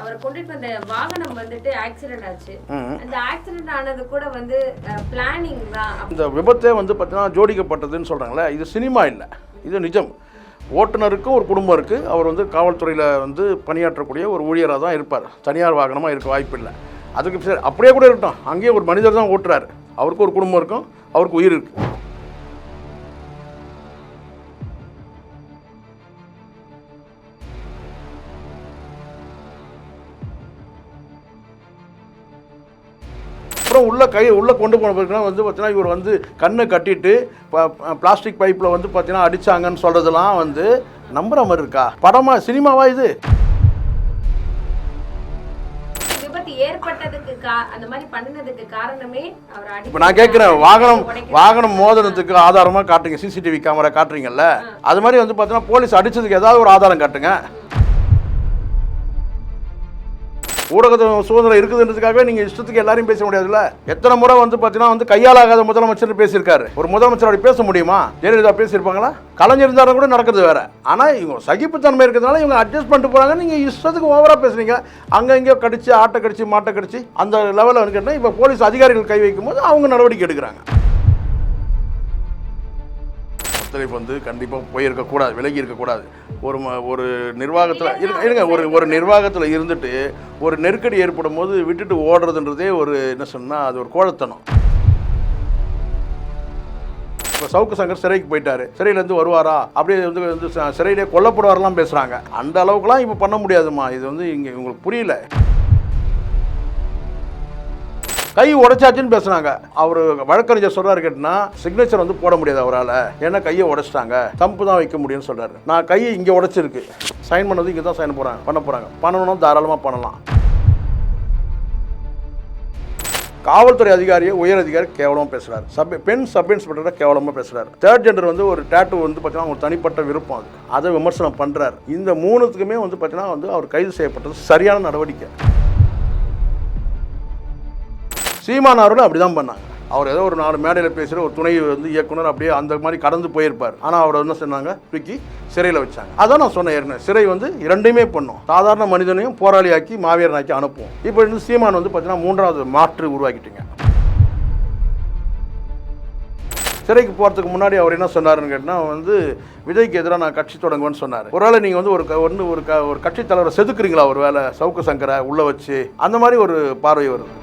அவரை கொண்டுட்டு வந்த வாகனம் வந்துட்டு ஆக்சிடென்ட் ஆச்சு. அந்த ஆக்சிடென்ட் ஆனது கூட வந்து பிளானிங் தான். இந்த விபத்தே வந்து பார்த்தீங்கன்னா ஜோடிக்கப்பட்டதுன்னு சொல்கிறாங்களே இது சினிமா இல்லை. இது நிஜம். ஓட்டுநருக்கும் ஒரு குடும்பம் இருக்குது அவர் வந்து காவல்துறையில் வந்து பணியாற்றக்கூடிய ஒரு ஊழியராக தான் இருப்பார். தனியார் வாகனமாக இருக்க வாய்ப்பு இல்லை. அதுக்கு சரி அப்படியே கூட இருக்கட்டும். அங்கேயே ஒரு மனிதர் தான் ஓட்டுறாரு. அவருக்கு ஒரு குடும்பம் இருக்கும். அவருக்கு உயிர் இருக்குது அப்புறம் உள்ள கை உள்ளே கொண்டு போன பிறகுனா வந்து பார்த்தீங்கன்னா இவர் வந்து கண்ணை கட்டிட்டு பிளாஸ்டிக் பைப்பில் வந்து பார்த்தீங்கன்னா அடிச்சாங்கன்னு சொல்கிறதெல்லாம் வந்து நம்புற மாதிரி இருக்கா? படமா சினிமாவா இது? இப்போ நான் கேட்குறேன் வாகனம் வாகனம் மோதினத்துக்கு ஆதாரமாக காட்டுங்க சிசிடிவி கேமரா காட்டுறீங்கல்ல. அது மாதிரி வந்து பார்த்தீங்கன்னா போலீஸ் அடிச்சதுக்கு ஏதாவது ஒரு ஆதாரம் காட்டுங்க. ஊடகத்து சுதந்திரம் இருக்குதுன்றதுக்காகவே நீங்கள் இஷ்டத்துக்கு எல்லாரையும் பேச முடியாதுல்ல? எத்தனை முறை வந்து பார்த்தீங்கன்னா வந்து கையால் ஆகாத முதலமைச்சர் பேசியிருக்காரு. ஒரு முதலமைச்சர் அப்படி பேச முடியுமா? ஜெயலலிதா பேசியிருப்பாங்களா? கலைஞர் இருந்தாலும் கூட நடக்கிறது வேற. ஆனால் இவங்க சகிப்புத்தன்மை இருக்கிறதுனால இவங்க அட்ஜஸ்ட் பண்ணிட்டு போகிறாங்க நீங்கள் இஷ்டத்துக்கு ஓவராக பேசுறீங்க. அங்கே இங்கே கடிச்சு ஆட்டை கடிச்சு மாட்டை கடிச்சு அந்த லெவலில் வந்து கேட்டால் இப்போ போலீஸ் அதிகாரிகள் கை வைக்கும்போது அவங்க நடவடிக்கை எடுக்கிறாங்க. ஒத்துழைப்பு வந்து கண்டிப்பாக போயிருக்கக்கூடாது விலகி இருக்கக்கூடாது ஒரு ஒரு நிர்வாகத்தில் இருங்க ஒரு ஒரு நிர்வாகத்தில் இருந்துட்டு ஒரு நெருக்கடி ஏற்படும் போது விட்டுட்டு ஓடுறதுன்றதே ஒரு என்ன சொன்னால் அது ஒரு கோழத்தனம். இப்போ சவுக்கு சங்கர் சிறைக்கு போயிட்டாரு. சிறையிலேருந்து வருவாரா? அப்படியே வந்து வந்து ச- சிறையிலே கொல்லப்படுவாரெல்லாம் பேசுகிறாங்க அந்த அளவுக்குலாம் இப்போ பண்ண முடியாதுமா இது வந்து இங்கே உங்களுக்கு புரியல. கை உடைச்சாச்சுன்னு பேசுனாங்க. அவர் வழக்கறிஞர் சொல்றாரு கேட்டினா சிக்னேச்சர் வந்து போட முடியாது அவரால். ஏன்னா கையை உடைச்சிட்டாங்க. தம்பு தான் வைக்க முடியும்னு சொல்றாரு. நான் கையை இங்கே உடைச்சிருக்கு. சைன் பண்ணது இங்கே தான் சைன் போகிறாங்க பண்ண போகிறாங்க பண்ணணும் தாராளமாக பண்ணலாம். காவல்துறை அதிகாரியை உயர் அதிகாரி கேவலமாக பேசுகிறார் சப் பெண் சப் இன்ஸ்பெக்டரை கேவலமாக பேசுகிறார் தேர்ட் ஜெண்டர் வந்து ஒரு டேட்டு வந்து பார்த்தீங்கன்னா அவங்க தனிப்பட்ட விருப்பம் அது. அதை விமர்சனம் பண்ணுறாரு இந்த மூணுத்துக்குமே வந்து பார்த்தீங்கன்னா வந்து அவர் கைது செய்யப்பட்டது சரியான நடவடிக்கை. சீமான் அவர்களும் அப்படி தான் பண்ணாங்க. அவர் ஏதோ ஒரு நாலு மேடையில் பேசுகிற ஒரு துணை வந்து இயக்குனர் அப்படியே அந்த மாதிரி கடந்து போயிருப்பார். ஆனால் அவர் என்ன சொன்னாங்க? தூக்கி சிறையில் வச்சாங்க. அதான் நான் சொன்னேன் ஏற்கனவே. சிறை வந்து இரண்டுமே பண்ணும். சாதாரண மனிதனையும் போராளியாக்கி மாவீரனாக்கி அனுப்புவோம். இப்போ வந்து சீமான் வந்து பார்த்தீங்கன்னா மூன்றாவது மாற்று உருவாக்கிட்டீங்க. சிறைக்கு போகிறதுக்கு முன்னாடி அவர் என்ன சொன்னாருன்னு கேட்டால் வந்து விஜய்க்கு எதிராக நான் கட்சி தொடங்குவேன்னு சொன்னார். ஒருவேளை நீங்கள் வந்து ஒரு ஒன்று ஒரு க ஒரு கட்சி தலைவரை செதுக்குறீங்களா? ஒரு வேலை சவுக்கு சங்கரை உள்ளே வச்சு அந்த மாதிரி ஒரு பார்வை வருது.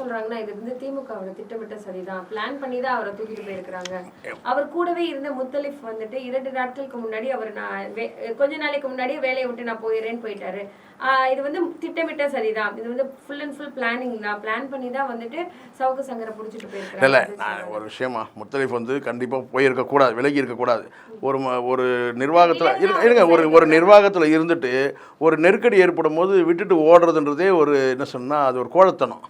சொல்றாங்கன்னா இது வந்து திமுகவோட திட்டமிட்ட சரிதான். பிளான் பண்ணி தான் அவரை தூக்கிட்டு போயிருக்கிறாங்க. அவர் கூடவே இருந்த முத்தலிஃப் வந்துட்டு இரண்டு நாட்களுக்கு முன்னாடி அவர் நான் கொஞ்ச நாளைக்கு முன்னாடியே வேலையை விட்டு நான் போயிடுறேன்னு போயிட்டாரு. இது வந்து திட்டமிட்ட சரிதான். இது வந்து ஃபுல் அண்ட் ஃபுல் பிளானிங் தான். பிளான் பண்ணி தான் வந்துட்டு சவுக்கு சங்கரை பிடிச்சிட்டு இல்லை போயிருக்காங்க நான் ஒரு விஷயமா முத்தலிஃப் வந்து கண்டிப்பாக போயிருக்கக்கூடாது விலகி இருக்கக்கூடாது. ஒரு ஒரு நிர்வாகத்தில் இருங்க ஒரு ஒரு நிர்வாகத்தில் இருந்துட்டு ஒரு நெருக்கடி ஏற்படும் போது விட்டுட்டு ஓடுறதுன்றதே ஒரு என்ன சொன்னால் அது ஒரு கோழத்தனம்.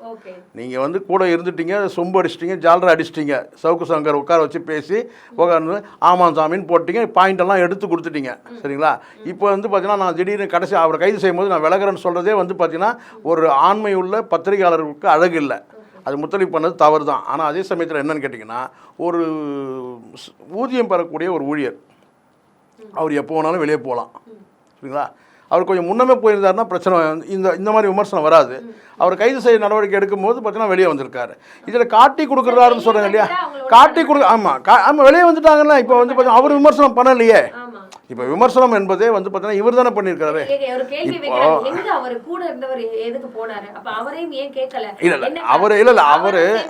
நீங்கள் வந்து கூட இருந்துட்டீங்க சொம்பு அடிச்சிட்டிங்க ஜாலரை அடிச்சிட்டீங்க. சவுக்கு சங்கர் உட்கார வச்சு பேசி உட்காந்து ஆமாம் சாமின்னு போட்டிங்க பாயிண்டெல்லாம் எடுத்து கொடுத்துட்டீங்க. சரிங்களா? இப்போ வந்து பார்த்தீங்கன்னா நான் திடீர்னு கடைசி அவரை கைது செய்யும்போது நான் விலகிறேன்னு சொல்கிறதே வந்து பார்த்தீங்கன்னா ஒரு ஆண்மை உள்ள பத்திரிகையாளர்களுக்கு அழகு இல்லை. அது முத்தலிப் பண்ணது தவறு தான் ஆனால் அதே சமயத்தில் என்னென்னு கேட்டிங்கன்னா ஒரு ஊதியம் பெறக்கூடிய ஒரு ஊழியர். அவர் எப்போ வேணாலும் வெளியே போகலாம். சரிங்களா? அவர் கொஞ்சம் முன்னமே போயிருந்தாருன்னா பிரச்சனை இந்த இந்த மாதிரி விமர்சனம் வராது. அவர் கைது செய்ய நடவடிக்கை எடுக்கும்போது பார்த்தீங்கன்னா வெளியே வந்திருக்காரு. இதில் காட்டி கொடுக்குறாருன்னு சொல்கிறாங்க இல்லையா? காட்டி கொடு ஆமாம் கா ஆமாம் வெளியே வந்துட்டாங்கல்ல இப்போ வந்து பார்த்தீங்கன்னா அவர் விமர்சனம் பண்ணலையே. இப்போ விமர்சனம் என்பதே வந்து பார்த்தீங்கன்னா இவர் தானே பண்ணியிருக்காரு ஒரு இல்ல, இல்ல, என்ன அவரு- இல்ல, இல்ல, அவரு-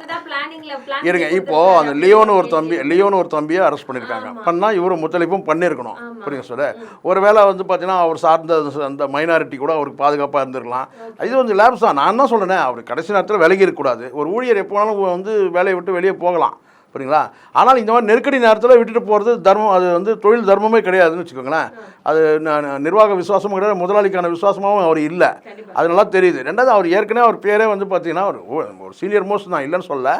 இருங்க இப்போ அந்த லியோன்னு ஒரு தம்பி லியோன்னு ஒரு தம்பியை அரெஸ்ட் பண்ணியிருக்காங்க. பண்ணா இவரும் முத்தளிப்பும் பண்ணியிருக்கணும். புரியுங்க சார் ஒருவேளை வந்து பார்த்தீங்கன்னா அவர் சார்ந்த அந்த மைனாரிட்டி கூட அவருக்கு பாதுகாப்பாக இருந்திருக்கலாம். இது வந்து லேப்ஸ் தான். நான் தான் சொல்றேனே? அவர் கடைசி நேரத்தில் விலகி இருக்கக்கூடாது. ஒரு ஊழியர் எப்போ வேணாலும் வந்து வேலையை விட்டு வெளியே போகலாம். புரியுங்களா ஆனால் இந்த மாதிரி நெருக்கடி நேரத்தில் விட்டுட்டு போகிறது தர்மம் அது வந்து தொழில் தர்மமே கிடையாதுன்னு வச்சுக்கோங்களேன். அது நிர்வாக விசுவாசமும் கிடையாது முதலாளிக்கான விசுவாசமாகவும் அவர் இல்லை. அது நல்லா தெரியுது. ரெண்டாவது அவர் ஏற்கனவே அவர் பேரே வந்து பார்த்தீங்கன்னா ஒரு ஒரு சீனியர் மோஸ்ட் தான் இல்லைன்னு சொல்ல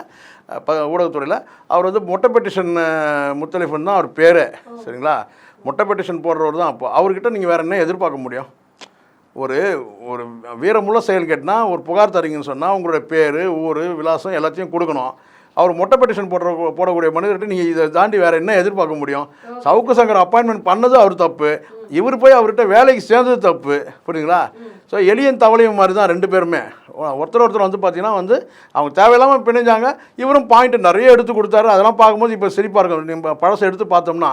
ஊடகத்துறையில். அவர் வந்து மொட்டை பெட்டிஷன் முத்தலிஃபன் தான் அவர் பேரே. சரிங்களா? மொட்டை பெட்டிஷன் போடுறவர் தான் அப்போ. அவர்கிட்ட நீங்கள் வேறு என்ன எதிர்பார்க்க முடியும்? ஒரு ஒரு வீரமுள்ள செயல் கேட்டினா ஒரு புகார் தரீங்கன்னு சொன்னால் உங்களுடைய பேர் ஊர் விலாசம் எல்லாத்தையும் கொடுக்கணும். அவர் மொட்டை பெட்டிஷன் போடுற போடக்கூடிய மனிதர்கிட்ட நீங்கள் இதை தாண்டி வேறு என்ன எதிர்பார்க்க முடியும்? சவுக்கு சங்கர் அப்பாயின்மெண்ட் பண்ணது அவர் தப்பு. இவர் போய் அவர்கிட்ட வேலைக்கு சேர்ந்தது தப்பு. புரியுங்களா ஸோ எலியன் தவளையும் மாதிரி தான் ரெண்டு பேருமே. ஒருத்தர் ஒருத்தர் வந்து பார்த்தீங்கன்னா வந்து அவங்க தேவையில்லாமல் பிணைஞ்சாங்க. இவரும் பாயிண்ட் நிறைய எடுத்து கொடுத்தாரு. அதெல்லாம் பார்க்கும்போது இப்போ சிரிப்பாக இருக்கும். நம்ம பழசை எடுத்து பார்த்தோம்னா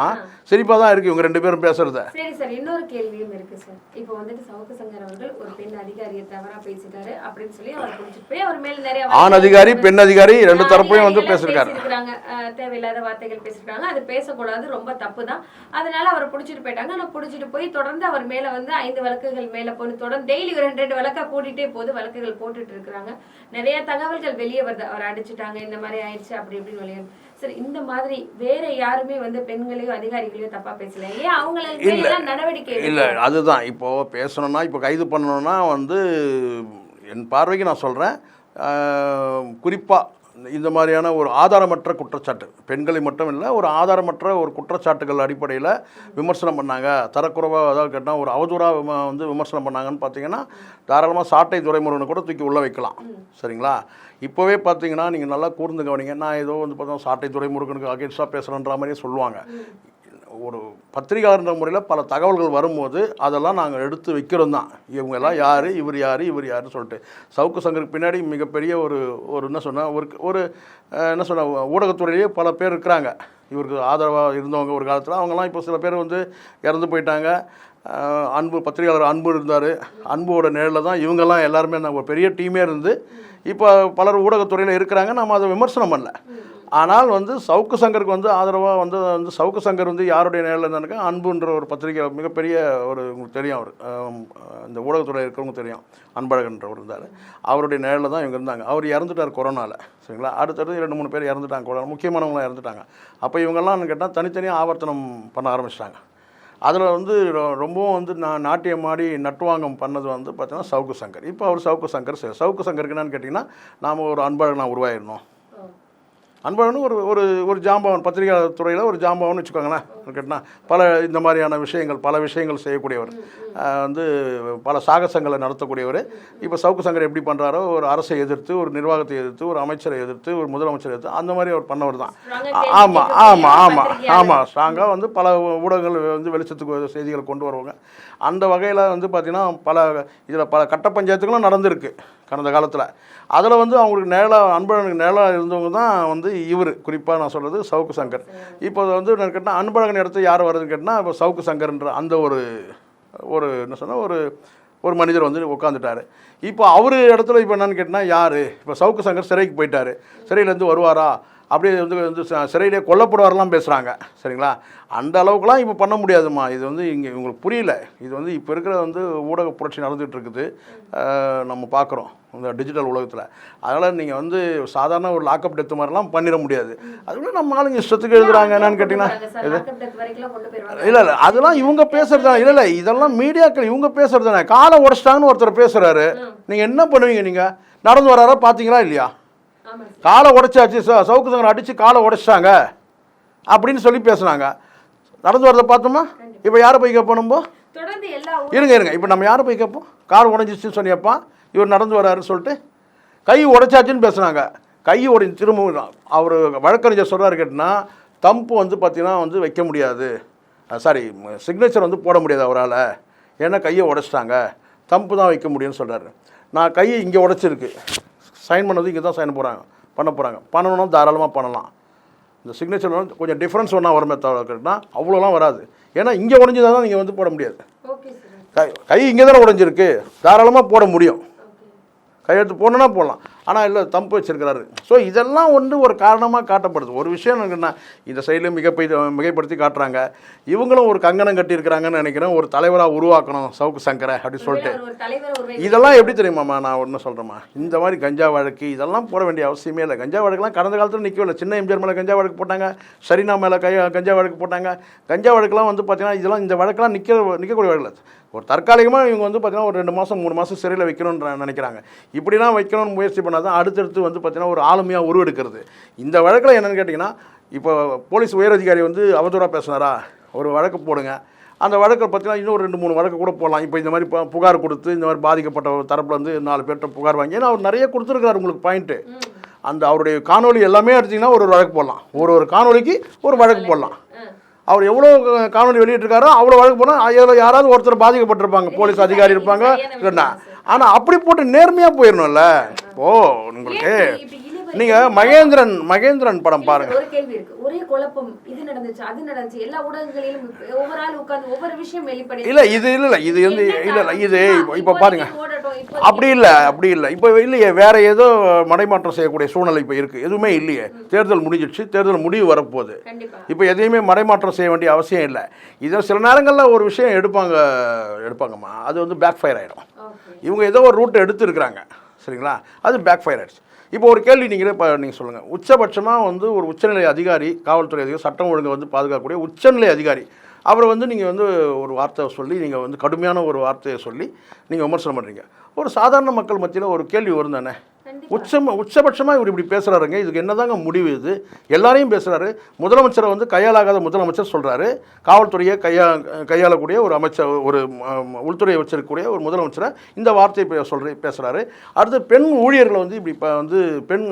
சிரிப்பாக தான் இருக்குது இவங்க ரெண்டு பேரும் பேசுகிறத சரி சார். இன்னொரு கேள்வியும் இருக்கு சார். இப்போ வந்துட்டு சவுக்கு சங்கர் அவர்கள் ஒரு பெண் அதிகாரியை தவறா பேசிட்டாரு அப்படின்னு சொல்லி அவர் பிடிச்சிட்டு போய் அவர் மேல நிறைய ஆண் அதிகாரி பெண் அதிகாரி ரெண்டு தரப்பையும் வந்து பேசியிருக்காரு. பேசியிருக்காங்க. தேவையில்லாத வார்த்தைகள் பேசிருக்காங்க அது பேசக்கூடாது. ரொம்ப தப்பு தான். அதனால அவரை பிடிச்சிட்டு போயிட்டாங்க. ஆனா பிடிச்சிட்டு போய் தொடர்ந்து அவர் மேல வந்து ஐந்து வழக்குகள் மேல போய் தொடர்ந்து டெய்லி ரெண்டு ரெண்டு வழக்கா கூட்டிட்டே போது வழக்குகள் போட்டுட்டு இருக்காங்க நிறைய தகவல்கள் வெளியே வருது. அவர் அடிச்சுட்டாங்க இந்த மாதிரி ஆயிடுச்சு அப்படி இப்படின்னு வெளியே சரி இந்த மாதிரி வேற யாருமே வந்து பெண்களையோ அதிகாரிகளையோ தப்பா பேசல. ஏன் அவங்கள இல்ல. மேல நடவடிக்கை இல்லை? அதுதான். இப்போது பேசணும்னா இப்போ கைது பண்ணணும்னா வந்து என் பார்வைக்கு நான் சொல்கிறேன் குறிப்பாக இந்த மாதிரியான ஒரு ஆதாரமற்ற குற்றச்சாட்டு. பெண்களை மட்டும் இல்லை ஒரு ஆதாரமற்ற ஒரு குற்றச்சாட்டுகள் அடிப்படையில் விமர்சனம் பண்ணாங்க. தரக்குறைவாக அதாவது கேட்டால் ஒரு அவதூறாக வந்து விமர்சனம் பண்ணாங்கன்னு பார்த்தீங்கன்னா தாராளமாக சாட்டை துறைமுருகனை கூட தூக்கி உள்ளே வைக்கலாம். சரிங்களா? இப்போவே பார்த்தீங்கன்னா நீங்கள் நல்லா கூர்ந்து கவனிங்க. நான் ஏதோ வந்து பார்த்தா சாட்டை துறைமுருகனுக்கு அகேன்ஸ்டாக பேசுகிறேன்ற மாதிரியே சொல்லுவாங்க. ஒரு பத்திரிகையாளர்ன்ற முறையில் பல தகவல்கள் வரும்போது அதெல்லாம் நாங்கள் எடுத்து வைக்கிறோம் தான் இவங்க எல்லாம் யார்? இவர் யார்? இவர் யாருன்னு சொல்லிட்டு. சவுக்கு சங்கருக்கு பின்னாடி மிகப்பெரிய ஒரு ஒரு என்ன சொன்னால் ஒரு ஒரு என்ன சொன்ன ஊடகத்துறையிலேயே பல பேர் இருக்கிறாங்க. இவருக்கு ஆதரவாக இருந்தவங்க ஒரு காலத்தில். அவங்கெல்லாம் இப்போ சில பேர் வந்து இறந்து போயிட்டாங்க. அன்பு பத்திரிகையாளர் அன்பு இருந்தார். அன்போட நிழலில் தான் இவங்கெல்லாம் எல்லாருமே நான் ஒரு பெரிய டீமே இருந்து இப்போ பலர் ஊடகத்துறையில் இருக்கிறாங்க. நம்ம அதை விமர்சனம் பண்ணல. ஆனால் வந்து சவுக்கு சங்கருக்கு வந்து ஆதரவாக வந்து வந்து சவுக்கு சங்கர் வந்து யாருடைய நேரில் இருந்தாருக்கா அன்புன்ற ஒரு பத்திரிகை மிகப்பெரிய ஒரு உங்களுக்கு தெரியும் அவர். இந்த ஊடகத்துறையில் இருக்கிறவங்க தெரியும். அன்பழகன்றவர் இருந்தார். அவருடைய நேரில் தான் இவங்க இருந்தாங்க. அவர் இறந்துட்டார் கொரோனாவில் சரிங்களா? அடுத்தடுத்து ரெண்டு மூணு பேர் இறந்துட்டாங்க. கொரோனா முக்கியமானவங்களாம் இறந்துட்டாங்க. அப்போ இவங்கெல்லாம் கேட்டால் தனித்தனியாக ஆவர்த்தனம் பண்ண ஆரம்பிச்சிட்டாங்க. அதில் வந்து ரொ- ரொம்பவும் வந்து நான் நாட்டியம் ஆடி நட்டுவாங்கம் பண்ணது வந்து பார்த்தீங்கன்னா சவுக்கு சங்கர். இப்போ அவர் சவுக்கு சங்கர் சரி சவுக்கு சங்கருக்கு என்னன்னு கேட்டிங்கன்னா நாம் ஒரு அன்பழகனாக உருவாயிருந்தோம் அன்பழகன் ஒரு ஒரு ஒரு ஜாம்பவன் பத்திரிகை துறையில் ஒரு ஜாம்பவன் வச்சுக்கோங்களேன். கேட்டினா பல இந்த மாதிரியான விஷயங்கள் பல விஷயங்கள் செய்யக்கூடியவர். வந்து பல சாகசங்களை நடத்தக்கூடியவர். இப்போ சவுக்கு சங்கர் எப்படி பண்ணுறாரோ ஒரு அரசை எதிர்த்து ஒரு நிர்வாகத்தை எதிர்த்து ஒரு அமைச்சரை எதிர்த்து ஒரு முதலமைச்சரை எதிர்த்து அந்த மாதிரி அவர் பண்ணவர் தான். ஆமாம் ஆமாம் ஆமாம் பத்திரிகையாளர். ஆமாம் ஸ்ட்ராங்காக வந்து பல ஊடகங்கள் வந்து வெளிச்சத்துக்கு செய்திகளை கொண்டு வருவாங்க. அந்த வகையில் வந்து பார்த்திங்கன்னா பல இதில் பல கட்ட பஞ்சாயத்துகளும் நடந்திருக்கு. கடந்த காலத்தில். அதில் வந்து அவங்களுக்கு நேராக அன்பழகனுக்கு நேராக இருந்தவங்க தான் வந்து இவர். குறிப்பாக நான் சொல்கிறது சவுக்கு சங்கர். இப்போ வந்து என்ன கேட்டால் அன்பழகன் இடத்து யார் வருதுன்னு கேட்டால் இப்போ சவுக்கு சங்கர்ன்ற அந்த ஒரு ஒரு என்ன சொன்னால் ஒரு ஒரு மனிதர் வந்து உட்காந்துட்டாரு இப்போ அவர் இடத்துல இப்போ என்னன்னு கேட்டால் யார்? இப்போ சவுக்கு சங்கர் சிறைக்கு போயிட்டார். சிறையிலேருந்து வருவாரா? அப்படியே வந்து வந்து ச- சிறையிலே கொல்லப்படுவாரெல்லாம் பேசுகிறாங்க சரிங்களா? அந்த அளவுக்குலாம் இப்போ பண்ண முடியாதும்மா. இது வந்து இங்கே உங்களுக்கு புரியல. இது வந்து இப்போ இருக்கிற வந்து ஊடக புரட்சி நடந்துகிட்டு இருக்குது. நம்ம பார்க்குறோம் இந்த டிஜிட்டல் உலகத்தில். அதனால் நீங்கள் வந்து சாதாரண ஒரு லாக்அப் டெத்து மாதிரிலாம் பண்ணிட முடியாது. அதுக்குள்ள நம்ம ஆளுங்க இஷ்டத்துக்கு எழுதுறாங்க என்னன்னு கேட்டிங்கன்னா. இல்லை இல்லை அதெல்லாம் இவங்க பேசுறது தான். இல்லை இல்லை இதெல்லாம் மீடியாக்கள் இவங்க பேசுறது தானே. காலை உடச்சிட்டாங்கன்னு ஒருத்தர் பேசுகிறாரு நீங்கள் என்ன பண்ணுவீங்க நீங்கள் நடந்து வராரா பார்த்தீங்களா இல்லையா. காலை உடைச்சாச்சு சவுக்கு சங்கர் அடித்து காலை உடைச்சிட்டாங்க அப்படின்னு சொல்லி பேசுனாங்க. நடந்து வரதை பார்த்தோமா? இப்போ யாரை போய் கேட்போம் நம்ம? இருங்க இருங்க. இப்போ நம்ம யாரை போய் கேட்போம்? கார் உடஞ்சிச்சுன்னு சொன்னியப்பா. இவர் நடந்து வராருன்னு சொல்லிட்டு கை உடைச்சாச்சுன்னு பேசுனாங்க. கை உடை திரும்ப அவர் வழக்கறிஞர் சொல்கிறாரு கேட்டினா தம்பு வந்து பார்த்தீங்கன்னா வந்து வைக்க முடியாது. சாரி சிக்னேச்சர் வந்து போட முடியாது அவரால். ஏன்னா கையை உடைச்சிட்டாங்க. தம்பு தான் வைக்க முடியும்னு சொல்கிறாரு நான் கையை இங்கே உடைச்சிருக்கு. சைன் பண்ணது இங்கே தான் சைன் போகிறாங்க பண்ண போகிறாங்க பண்ணணும்னா தாராளமாக பண்ணலாம். இந்த சிக்னேச்சர் வந்து கொஞ்சம் டிஃப்ரென்ஸ் ஒன்றா வருமே தவிர அவ்வளோலாம் வராது. ஏன்னா இங்கே உடஞ்சதா தான் நீங்கள் வந்து போட முடியாது. கை கை இங்கே தானே உடைஞ்சிருக்கு. தாராளமாக போட முடியும். கையெழுத்து போடணும்னா போடலாம். ஆனால் இல்லை தம்பு வச்சிருக்கிறாரு. ஸோ இதெல்லாம் வந்து ஒரு காரணமாக காட்டப்படுது. ஒரு விஷயம் என்னன்னா இந்த சைடில் மிகப்பெய் மிகைப்படுத்தி காட்டுறாங்க. இவங்களும் ஒரு கங்கணம் கட்டியிருக்கிறாங்கன்னு நினைக்கிறேன். ஒரு தலைவராக உருவாக்கணும் சவுக்கு சங்கரை அப்படின்னு சொல்லிட்டு. இதெல்லாம் எப்படி தெரியுமாம்மா நான் ஒன்று சொல்கிறேம்மா இந்த மாதிரி கஞ்சா வழக்கு இதெல்லாம் போட வேண்டிய அவசியமே இல்லை. கஞ்சா வழக்குலாம் கடந்த காலத்தில் நிற்கவில்லை சின்ன எம்ஜிஆர் மேலே கஞ்சா வழக்கு போட்டாங்க. சரினா மேலே கை கஞ்சா வழக்கு போட்டாங்க. கஞ்சா வழக்குலாம் வந்து பார்த்தீங்கன்னா இதெல்லாம் இந்த வழக்கெல்லாம் நிற்க நிற்கக்கூடிய வழக்கு ஒரு தற்காலிகமாக இவங்க வந்து பார்த்தீங்கன்னா ஒரு ரெண்டு மாதம் மூணு மாதம் சிறையில் வைக்கணும்னு நினைக்கிறாங்க. இப்படிலாம் வைக்கணும்னு முயற்சி பண்ணால் தான் அடுத்தடுத்து வந்து பார்த்தீங்கன்னா ஒரு ஆளுமையாக உருவெடுக்கிறது. இந்த வழக்கில் என்னென்னு கேட்டிங்கன்னா இப்போ போலீஸ் உயரதிகாரி வந்து அவதூறாக பேசுனாரா? ஒரு வழக்கு போடுங்க. அந்த வழக்கை பார்த்தீங்கன்னா இன்னும் ரெண்டு மூணு வழக்கு கூட போடலாம். இப்போ இந்த மாதிரி பு- புகார் கொடுத்து இந்த மாதிரி பாதிக்கப்பட்ட ஒரு தரப்புல இருந்து நாலு பேர்கிட்ட புகார் வாங்கி ஏன்னா அவர் நிறைய கொடுத்துருக்காரு உங்களுக்கு பாயிண்ட்டு அந்த அவருடைய காணொளி எல்லாமே எடுத்தீங்கன்னா ஒரு ஒரு வழக்கு போடலாம். ஒரு ஒரு காணொளிக்கு ஒரு வழக்கு போடலாம். அவர் எவ்வளோ காணொலி வெளியிட்டிருக்காரோ அவ்வளோ வழக்கு போனால் அதில் யாராவது ஒருத்தர் பாதிக்கப்பட்டிருப்பாங்க. போலீஸ் அதிகாரி இருப்பாங்க ஆனால் அப்படி போட்டு நேர்மையாக போயிடணும்ல ஓ உங்களுக்கு நீங்கள் மகேந்திரன் மகேந்திரன் படம் பாருங்க. ஒரு கேள்வி இருக்கு. ஒரே குழப்பம். இது நடந்துச்சு அது நடந்துச்சு. எல்லா ஊடகங்களிலும் ஒவ்வொரு ஆள் உட்கார்ந்து ஒவ்வொரு விஷயம் வெளிப்படை இல்லை இது இல்லை இல்லை இது வந்து இல்லை இல்லை இது இப்போ பாருங்க. அப்படி இல்லை அப்படி இல்லை. இப்போ இல்லையே வேற ஏதோ மடைமாற்றம் செய்யக்கூடிய சூழ்நிலை இப்போ இருக்குது எதுவுமே இல்லையே. தேர்தல் முடிஞ்சிடுச்சு தேர்தல் முடிவு வரப்போகுது. இப்போ எதையுமே மடைமாற்றம் செய்ய வேண்டிய அவசியம் இல்லை. இதை சில நேரங்களில் ஒரு விஷயம் எடுப்பாங்க எடுப்பாங்கம்மா. அது வந்து பேக் ஃபயர் ஆகிடும் ஓகே இவங்க ஏதோ ஒரு ரூட் எடுத்துருக்குறாங்க. சரிங்களா? அது பேக் ஃபயர் ஆயிடுச்சு. இப்போ ஒரு கேள்வி நீங்களே இப்போ நீங்கள் சொல்லுங்கள் உச்சபட்சமாக வந்து ஒரு உச்சநிலை அதிகாரி காவல்துறை அதிகாரி சட்டம் ஒழுங்கை வந்து பாதுகாக்கக்கூடிய உச்சநிலை அதிகாரி அவரை வந்து நீங்கள் வந்து ஒரு வார்த்தை சொல்லி நீங்கள் வந்து கடுமையான ஒரு வார்த்தையை சொல்லி நீங்கள் விமர்சனம் பண்ணுறீங்க ஒரு சாதாரண மக்கள் மத்தியில் ஒரு கேள்வி வரும் தானே உச்சம் உச்சபட்சமாக இவர் இப்படி பேசுகிறாருங்க இதுக்கு என்னதாங்க முடிவு இது? எல்லாரையும் பேசுகிறாரு முதலமைச்சரை வந்து கையாளாகாத முதலமைச்சர் சொல்கிறாரு காவல்துறையை கையா கையாளக்கூடிய ஒரு அமைச்சர் ஒரு உள்துறையை வச்சிருக்கக்கூடிய ஒரு முதலமைச்சரை இந்த வார்த்தையை பே சொல்ற பேசுகிறாரு அடுத்து பெண் ஊழியர்களை வந்து இப்படி இப்போ வந்து பெண்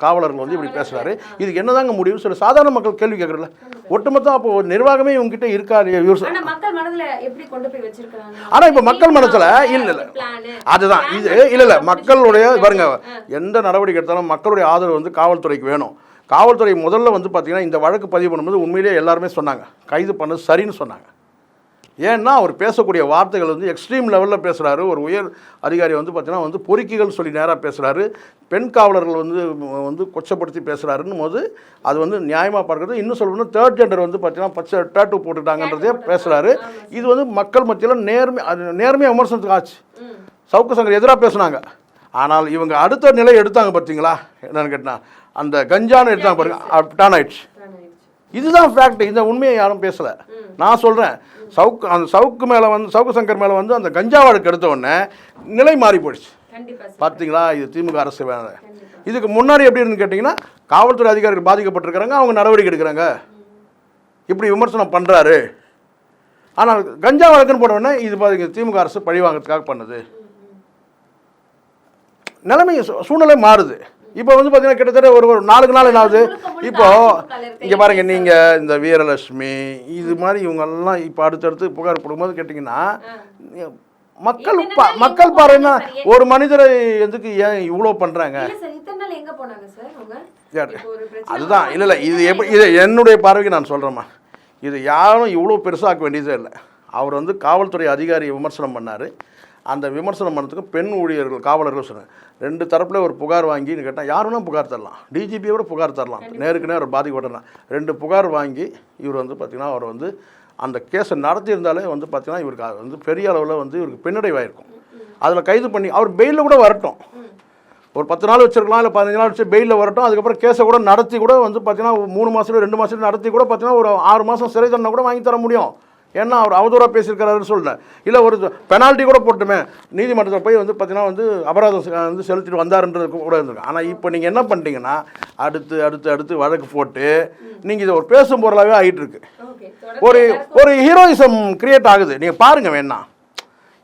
காவலர்கள் வந்து இப்படி பேசுகிறாரு இதுக்கு என்னதாங்க முடிவு? சில சாதாரண மக்கள் கேள்வி கேட்குறல ஒட்டுமொத்தம் அப்போ நிர்வாகமே இவங்ககிட்ட இருக்காரு. இவர் ஆனா மக்கள் மனதுல எப்படி கொண்டு போய் வச்சிருக்காங்க? ஆனா இப்ப மக்கள் மனசுல இல்ல, இல்ல. அதுதான். இது இல்லை இல்லை. மக்களுடைய பாருங்க எந்த நடவடிக்கை எடுத்தாலும் மக்களுடைய ஆதரவு வந்து காவல்துறைக்கு வேணும். காவல்துறை முதல்ல வந்து பார்த்தீங்கன்னா இந்த வழக்கு பதிவு பண்ணும்போது உண்மையிலேயே எல்லாருமே சொன்னாங்க. கைது பண்ணது சரின்னு சொன்னாங்க. ஏன்னா அவர் பேசக்கூடிய வார்த்தைகள் வந்து எக்ஸ்ட்ரீம் லெவலில் பேசுகிறாரு ஒரு உயர் அதிகாரி வந்து பார்த்தீங்கன்னா வந்து பொறுக்கிகள் சொல்லி நேராக பேசுகிறாரு பெண் காவலர்கள் வந்து வந்து கொச்சப்படுத்தி பேசுகிறாருன்னு போது அது வந்து நியாயமாக பார்க்குறது. இன்னும் சொல்லணும்னா தேர்ட் ஜெண்டர் வந்து பார்த்தீங்கன்னா பச்சை டேட்டு போட்டுட்டாங்கன்றதே பேசுகிறாரு இது வந்து மக்கள் மத்தியில் நேர்மை அது நேர்மையாக விமர்சனத்துக்கு ஆச்சு. சவுக்கு சங்கர் எதிராக பேசுனாங்க. ஆனால் இவங்க அடுத்த நிலை எடுத்தாங்க பார்த்தீங்களா என்னன்னு கேட்டா அந்த கஞ்சான்னு எடுத்தாங்க பாருங்க டான் ஆயிடுச்சு. இதுதான் ஃபேக்ட் இந்த உண்மையை யாரும் பேசலை. நான் சொல்கிறேன் சவுக்கு அந்த சவுக்கு மேலே வந்து சவுக்கு சங்கர் மேலே வந்து அந்த கஞ்சா வழக்கு எடுத்த உடனே நிலை மாறி போயிடுச்சு. பார்த்தீங்களா இது திமுக அரசு வேலை. இதுக்கு முன்னாடி எப்படி இருந்து கேட்டிங்கன்னா காவல்துறை அதிகாரிகள் பாதிக்கப்பட்டிருக்கிறாங்க அவங்க நடவடிக்கை எடுக்கிறாங்க. இப்படி விமர்சனம் பண்ணுறாரு ஆனால் கஞ்சா வழக்குன்னு போட்ட உடனே இது பாருங்க திமுக அரசு பழி வாங்குறதுக்காக பண்ணுது நிலைமை சூழ்நிலை மாறுது. இப்போ வந்து பார்த்தீங்கன்னா கிட்டத்தட்ட ஒரு ஒரு நாளுக்கு நாள் என்ன ஆகுது முழுக்க முழுக்க இப்போ அதிமுக ல இருக்க இங்கே பாருங்க நீங்கள் இந்த வீரலட்சுமி இது மாதிரி இவங்கெல்லாம் இப்போ அடுத்தடுத்து புகார் கொடுக்கும்போது கேட்டிங்கன்னா மக்கள் மக்கள் பாருன்னா ஒரு மனிதரை எதுக்கு ஏன் இவ்வளோ பண்ணுறாங்க அதுதான் இல்லை இல்லை இது எப்படி இது என்னுடைய பார்வைக்கு நான் சொல்கிறேம்மா இது யாரும் இவ்வளோ பெருசாக்க வேண்டியதே இல்லை. அவர் வந்து காவல்துறை அதிகாரியை விமர்சனம் பண்ணார். அந்த விமர்சனம் பண்ணதுக்கு பெண் ஊழியர்கள் காவலர்கள் சொன்னாங்க ரெண்டு தரப்புல ஒரு புகார் வாங்கின்னு கேட்டால் யாருன்னா புகார் தரலாம். டிஜிபியோட புகார் தரலாம். நேருக்கு நேர் பாதிக்கப்படலாம் ரெண்டு புகார் வாங்கி இவர் வந்து பார்த்திங்கன்னா அவர் வந்து அந்த கேஸை நடத்தியிருந்தாலே வந்து பார்த்திங்கன்னா இவருக்கு வந்து பெரிய அளவில் வந்து இவருக்கு பின்னடைவாயிருக்கும். அதில் கைது பண்ணி அவர் பெயிலில் கூட வரட்டும். ஒரு பத்து நாள் வச்சிருக்கலாம் இல்லை பதினஞ்சு நாள் வச்சு பெயிலில் வரட்டும். அதுக்கப்புறம் கேஸை கூட நடத்தி கூட வந்து பார்த்தீங்கன்னா மூணு மாதத்துல ரெண்டு மாதத்துல நடத்தி கூட பார்த்தீங்கன்னா ஒரு ஆறு மாதம் சிறை தண்டனை கூட வாங்கி தர முடியும். ஏன்னா அவர் அவதூறாக பேசியிருக்காருன்னு சொல்லிட்டேன் இல்லை ஒரு பெனால்ட்டி கூட போட்டுமே. நீதிமன்றத்தில் போய் வந்து பார்த்தீங்கன்னா வந்து அபராதம் வந்து செலுத்திட்டு வந்தாருன்றது கூட இருந்திருக்கு. ஆனால் இப்போ நீங்கள் என்ன பண்ணிட்டீங்கன்னா அடுத்து அடுத்து அடுத்து வழக்கு போட்டு நீங்கள் இதை ஒரு பேசும் பொருளாகவே ஆகிட்டு இருக்கு ஒரு ஒரு ஹீரோயிசம் கிரியேட் ஆகுது. நீங்கள் பாருங்க வேணா.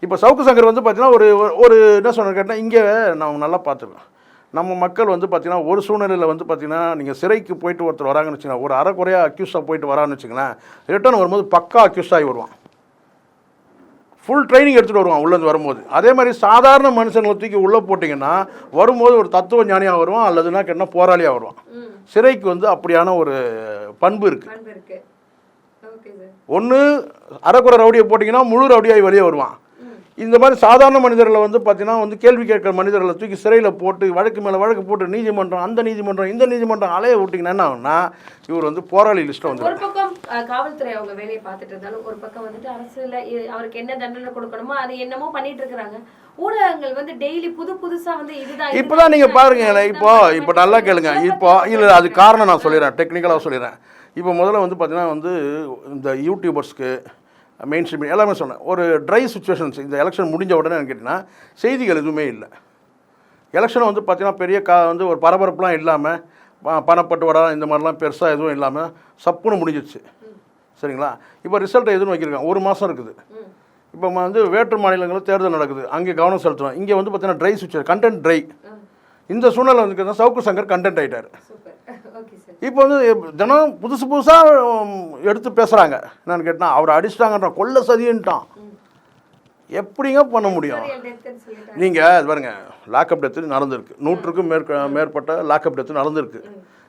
இப்போ சவுக்கு சங்கர் வந்து பார்த்தீங்கன்னா ஒரு ஒரு- என்ன சொன்ன கேட்டால் இங்கே நம்ம நல்லா பார்த்துக்கலாம் நம்ம மக்கள் வந்து பார்த்தீங்கன்னா ஒரு சூழ்நிலையில் வந்து பார்த்தீங்கன்னா நீங்கள் சிறைக்கு போயிட்டு ஒருத்தர் வராங்கன்னு வச்சுக்கோங்க ஒரு அரைக்குறையாக அக்யூஸாக போயிட்டு வரான்னு வச்சுங்களேன் ரிட்டர்ன் வரும்போது பக்கா அக்யூஸ் ஆகி வருவான். ஃபுல் ட்ரைனிங் எடுத்துகிட்டு வருவான் உள்ளேருந்து வரும்போது. அதே மாதிரி சாதாரண மனுஷங்களை தூக்கி உள்ளே போட்டிங்கன்னா வரும்போது ஒரு தத்துவ ஞானியாக வருவான் அல்லதுனா கேட்டால் போராளியாக வருவான். சிறைக்கு வந்து அப்படியான ஒரு பண்பு இருக்குது ஒன்று அரைக்குறை ரவுடியை போட்டிங்கன்னா முழு ரவுடியாகி வெளியே வருவான். இந்த மாதிரி சாதாரண மனிதர்களை வந்து பார்த்தீங்கன்னா வந்து கேள்வி கேட்குற மனிதர்களை தூக்கி சிறையில் போட்டு வழக்கு மேலே வழக்கு போட்டு நீதிமன்றம் அந்த நீதிமன்றம் இந்த நீதிமன்றம் அலைய விட்டிங்கன்னா என்ன ஆகும்னா இவர் வந்து போராளி லிஸ்ட்டில் வந்து ஒரு பக்கம் காவல்துறை அவங்க வேலையை பார்த்துட்டு இருந்தாலும் ஒரு பக்கம் வந்துட்டு அரசுல அவருக்கு என்ன தண்டனை கொடுக்கணுமோ அது என்னமோ பண்ணிட்டு இருக்கிறாங்க. ஊடகங்கள் வந்து டெய்லி புது புதுசா வந்து இதுதான் இப்போ தான் நீங்கள் பாருங்க இப்போ இப்போ நல்லா கேளுங்க. இப்போ இல்லை அது காரணம் நான் சொல்லிடுறேன் டெக்னிக்கலாக சொல்லிடுறேன் இப்போ முதல்ல வந்து பார்த்தீங்கன்னா வந்து இந்த யூடியூபர்ஸ்க்கு மெயின் ஸ்ட்ரீம் எல்லாமே சொன்னேன். ஒரு ட்ரை சுச்சுவேஷன்ஸ் இந்த எலெக்ஷன் முடிஞ்ச உடனே கேட்டிங்கன்னா செய்திகள் எதுவுமே இல்லை. எலெக்ஷன் வந்து பார்த்தீங்கன்னா பெரிய கா வந்து ஒரு பரபரப்புலாம் இல்லாமல் ப- பணப்பட்டுவாடா இந்த மாதிரிலாம் பெருசாக எதுவும் இல்லாமல் சப்புன்னு முடிஞ்சிருச்சு சரிங்களா? இப்போ ரிசல்ட்டை எதுன்னு வைக்கிருக்காங்க ஒரு மாதம் இருக்குது. இப்போ வந்து வேற்று மாநிலங்களில் தேர்தல் நடக்குது. அங்கே கவனம் செலுத்தணும். இங்கே வந்து பார்த்தீங்கன்னா ட்ரை சுவிட்ச் கண்டென்ட் ட்ரை இந்த சூழ்நிலை வந்து சவுக்கு சங்கர் கண்டென்ட் சார் இப்போ வந்து தினம் புதுசு புதுசாக எடுத்து பேசுகிறாங்க என்னன்னு கேட்டால் அவர் அடிச்சிட்டாங்கன்றான் கொல்ல சதின்ட்டான். எப்படிங்க பண்ண முடியும்? நீங்கள் அது பாருங்க லாக்அப் டெத்து நடந்திருக்கு. நூற்றுக்கும் மேற்க மேற்பட்ட லாக்அப் டெத்து நடந்திருக்கு.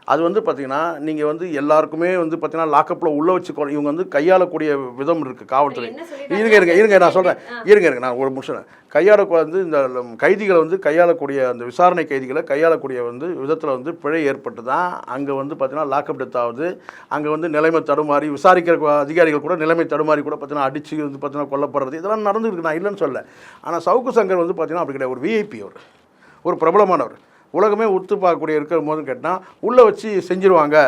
அது வந்து பார்த்தீங்கன்னா நீங்கள் வந்து எல்லாருக்குமே வந்து பார்த்தீங்கன்னா லாக்கப்பில் உள்ள வச்சு கொ- இவங்க வந்து கையாளக்கூடிய விதம் இருக்குது காவல்துறை? இருங்க இருங்க இருங்க நான் சொல்கிறேன் இருங்க இருங்க நான் ஒரு நிமிஷம் கையாள வந்து இந்த கைதிகளை வந்து கையாளக்கூடிய அந்த விசாரணை கைதிகளை கையாளக்கூடிய வந்து விதத்தில் வந்து பிழை ஏற்பட்டு தான் அங்கே வந்து பார்த்தீங்கன்னா லாக்அப் டெத் ஆகுது அங்கே வந்து நிலைமை தடுமாறி விசாரிக்கிற அதிகாரிகள் கூட நிலைமை தடுமாறி கூட பார்த்தீங்கன்னா அடிச்சு வந்து பார்த்தீங்கன்னா கொல்லப்படுறது இதெல்லாம் நடந்துருக்கு. நான் இல்லைன்னு சொல்ல ஆனால் சவுக்கு சங்கர் வந்து பார்த்தீங்கன்னா அப்படி கிடையாது. ஒரு விஐபி அவர். ஒரு பிரபலமானவர். உலகமே உத்து பார்க்கக்கூடிய இருக்கிற போது கேட்டால் உள்ளே வச்சு செஞ்சிருவாங்க.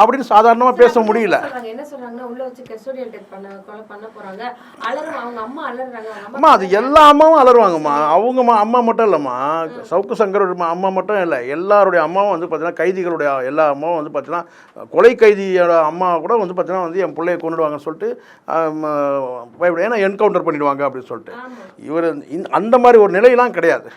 அப்படின்னு சாதாரணமாக பேச முடியல. என்ன சொல்றாங்கன்னா உள்ள வச்சு கஸ்டோடியல் டெத் பண்ண கொலை பண்ண போறாங்க. அலறும் அவங்க அம்மா அம்மா அது எல்லா அம்மாவும் அலறுவாங்கம்மா. அவங்க அம்மா மட்டும் இல்லைம்மா. சவுக்கு சங்கரோட அம்மா மட்டும் இல்லை. எல்லாருடைய அம்மாவும் வந்து பார்த்தீங்கன்னா கைதிகளுடைய எல்லா அம்மாவும் வந்து பார்த்தீங்கன்னா கொலை கைதியோட அம்மா கூட வந்து பார்த்தீங்கன்னா வந்து என் பிள்ளைய கொண்டுடுவாங்கன்னு சொல்லிட்டு ஏன்னா என்கவுண்டர் பண்ணிடுவாங்க அப்படின்னு சொல்லிட்டு. இவர் அந்த மாதிரி ஒரு நிலையெல்லாம் கிடையாது.